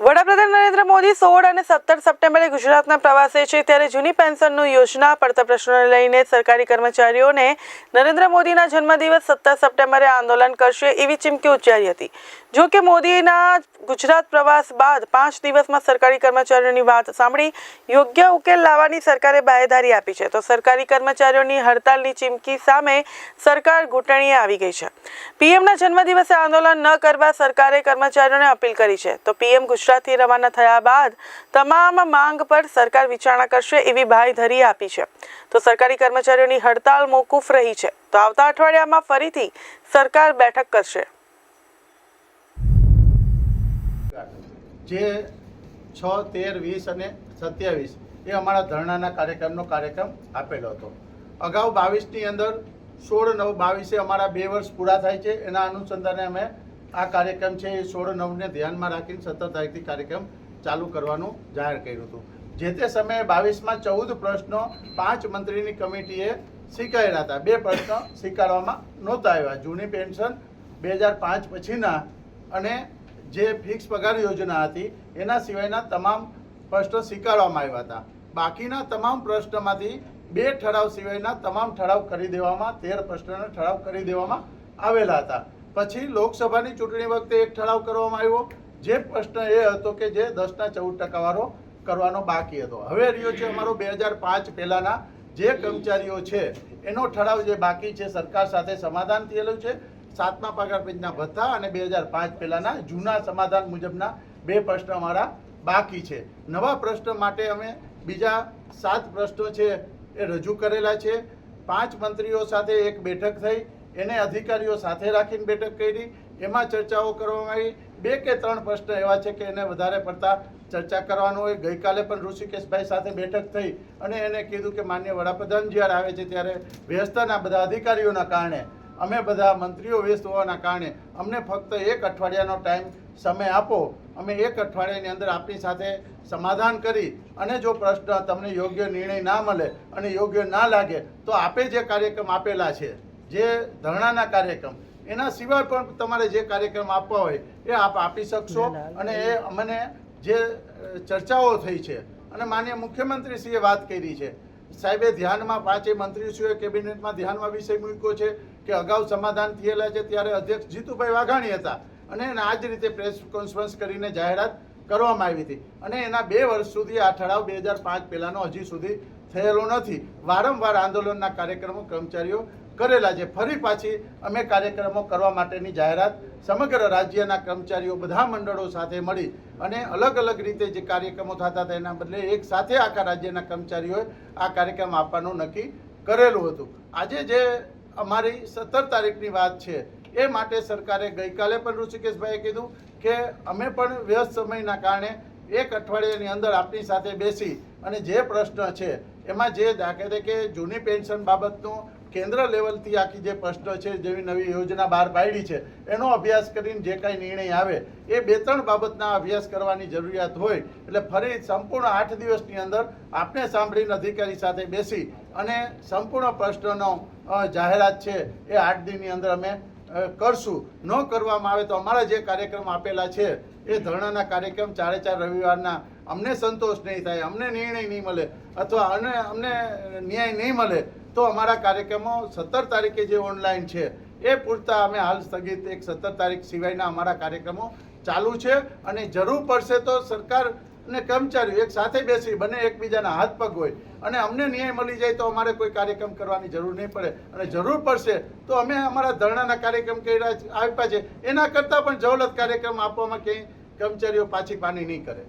વડાપ્રધાન નરેન્દ્ર મોદી સોળ અને સત્તર સપ્ટેમ્બરે ગુજરાતના પ્રવાસે છે ત્યારે જૂની પેન્શનનું યોજના પડતા પ્રશ્નોને લઈને સરકારી કર્મચારીઓને નરેન્દ્ર મોદીના જન્મદિવસ સત્તર સપ્ટેમ્બરે આંદોલન કરશે એવી ચીમકી ઉચ્ચારી હતી. જો કે મોદીના ગુજરાત પ્રવાસ બાદ પાંચ દિવસમાં સરકારી કર્મચારીઓની વાત સાંભળી યોગ્ય ઉકેલ લાવવાની સરકારે બાહેધારી આપી છે. તો સરકારી કર્મચારીઓની હડતાલની ચીમકી સામે સરકાર ઘૂંટણીએ આવી ગઈ છે. પીએમના જન્મદિવસે આંદોલન ન કરવા સરકારે કર્મચારીઓને અપીલ કરી છે. તો પીએમ ગુજરાતથી રવાના થયા બાદ તમામ માંગ પર સરકાર વિચારણા કરશે એવી બાંયધરી આપી છે. તો સરકારી કર્મચારીઓની હડતાલ મોકૂફ રહી છે. તો આવતા અઠવાડિયામાં ફરીથી સરકાર બેઠક કરશે. જે છ, તેર, વીસ અને સત્યાવીસ એ અમારા ધરણાના કાર્યક્રમનો કાર્યક્રમ આપેલો હતો. અગાઉ બાવીસની અંદર સોળ, નવ, બાવીસે અમારા બે વર્ષ પૂરા થાય છે. એના અનુસંધાને અમે આ કાર્યક્રમ છે એ સોળ નવને ધ્યાનમાં રાખીને સત્તર તારીખથી કાર્યક્રમ ચાલુ કરવાનું જાહેર કર્યું હતું. જે તે સમયે બાવીસમાં ચૌદ પ્રશ્નો પાંચ મંત્રીની કમિટીએ સ્વીકાર્યા હતા. બે પ્રશ્નો સ્વીકારવામાં નહોતા આવ્યા. જૂની પેન્શન બે હજાર પાંચ પછીના અને જે ફિક્સ પગાર યોજના હતી, એના સિવાયના તમામ પ્રશ્નો સ્વીકારવામાં આવ્યા હતા. બાકીના તમામ પ્રશ્નોમાંથી બે ઠરાવ સિવાયના તમામ ઠરાવ કરી દેવામાં, તેર પ્રશ્નોના ઠરાવ કરી દેવામાં આવેલા હતા. પછી લોકસભાની ચૂંટણી વખતે એક ઠરાવ કરવામાં આવ્યો. જે પ્રશ્ન એ હતો કે જે દસના ચૌદ ટકાવાળો કરવાનો બાકી હતો. હવે રહ્યો છે અમારો બે હજાર પાંચ પહેલાંના જે કર્મચારીઓ છે, એનો ઠરાવ જે બાકી છે સરકાર સાથે સમાધાન થયેલું છે. સાતમા પગાર પેજના ભથ્થા અને બે હજાર પાંચ પહેલાંના જૂના સમાધાન મુજબના બે પ્રશ્ન અમારા બાકી છે. નવા પ્રશ્ન માટે અમે બીજા સાત પ્રશ્નો છે એ રજૂ કરેલા છે. પાંચ મંત્રીઓ સાથે એક બેઠક થઈ. એને અધિકારીઓ સાથે રાખીને બેઠક કરી. એમાં ચર્ચાઓ કરવામાં આવી. બે કે ત્રણ પ્રશ્ન એવા છે કે એને વધારે પડતા ચર્ચા કરવાનું હોય. ગઈકાલે પણ ઋષિકેશભાઈ સાથે બેઠક થઈ અને એને કીધું કે માન્ય વડાપ્રધાન જ્યારે આવે છે ત્યારે વ્યસ્તના બધા અધિકારીઓના કારણે, અમે બધા મંત્રીઓ વ્યસ્ત હોવાના કારણે, અમને ફક્ત એક અઠવાડિયાનો ટાઈમ સમય આપો. અમે એક અઠવાડિયાની અંદર આપની સાથે સમાધાન કરી અને જો પ્રશ્ન તમને યોગ્ય નિર્ણય ના મળે અને યોગ્ય ના લાગે, તો આપે જે કાર્યક્રમ આપેલા છે જે ધરણાના કાર્યક્રમ એના સિવાય પણ તમારે જે કાર્યક્રમ આપવા હોય એ આપ આપી શકશો અને એ અમને જે ચર્ચાઓ થઈ છે અને માન્ય મુખ્યમંત્રીશ્રીએ વાત કરી છે. સાહેબે ધ્યાનમાં પાંચે મંત્રીશ્રીઓએ કેબિનેટમાં ધ્યાનમાં વિષય મૂક્યો છે કે અગાઉ સમાધાન થયેલા છે ત્યારે અધ્યક્ષ જીતુભાઈ વાઘાણી હતા. અને એને આ જ રીતે પ્રેસ કોન્ફરન્સ કરીને જાહેરાત કરવામાં આવી હતી. અને એના બે વર્ષ સુધી આ ઠરાવ બે હજાર પાંચ પહેલાંનો હજી સુધી થયેલો નથી. વારંવાર આંદોલનના કાર્યક્રમો કર્મચારીઓ કરેલા છે. ફરી પાછી અમે કાર્યક્રમો કરવા માટેની જાહેરાત સમગ્ર રાજ્યના કર્મચારીઓ બધા મંડળો સાથે મળી અને અલગ અલગ રીતે જે કાર્યક્રમો થતા હતા એના બદલે એક સાથે આખા રાજ્યના કર્મચારીઓએ આ કાર્યક્રમ આપવાનું નક્કી કરેલું હતું. આજે જે અમારી સત્તર તારીખની વાત છે, એ માટે સરકારે ગઈકાલે પણ ઋષિકેશભાઈએ કીધું કે અમે પણ વ્યસ્ત સમયના કારણે એક અઠવાડિયાની અંદર આપની સાથે બેસી અને જે પ્રશ્ન છે, એમાં જે દાખલે કે જૂની પેન્શન બાબતનું કેન્દ્ર લેવલથી આખી જે પ્રશ્ન છે, જેવી નવી યોજના બહાર પાડી છે, એનો અભ્યાસ કરીને જે કાંઈ નિર્ણય આવે, એ બે ત્રણ બાબતના અભ્યાસ કરવાની જરૂરિયાત હોય, એટલે ફરી સંપૂર્ણ આઠ દિવસની અંદર આપને સાંભળીને અધિકારી સાથે બેસી અને સંપૂર્ણ પ્રશ્નનો જાહેરાત છે, એ આઠ દિનની અંદર અમે કરશું. ન કરવામાં આવે તો અમારા જે કાર્યક્રમ આપેલા છે, એ ધરણાના કાર્યક્રમ ચારે ચાર રવિવારના, અમને સંતોષ નહીં થાય, અમને નિર્ણય નહીં મળે, અથવા અને અમને ન્યાય નહીં મળે તો અમારા કાર્યક્રમો સત્તર તારીખે જે ઓનલાઈન છે, એ પૂરતા અમે હાલ સ્થગિત એક સત્તર તારીખ સિવાયના અમારા કાર્યક્રમો ચાલુ છે. અને જરૂર પડશે તો સરકાર અને કર્મચારીઓ એક સાથે બેસી બંને એકબીજાના હાથ પગ હોય. અને અમને ન્યાય મળી જાય તો અમારે કોઈ કાર્યક્રમ કરવાની જરૂર નહીં પડે. અને જરૂર પડશે તો અમે અમારા ધરણાના કાર્યક્રમ કર્યા આપ્યા છે. એના કરતાં પણ જવલત કાર્યક્રમ આપવામાં ક્યાંય કર્મચારીઓ પાછી પાની નહીં કરે.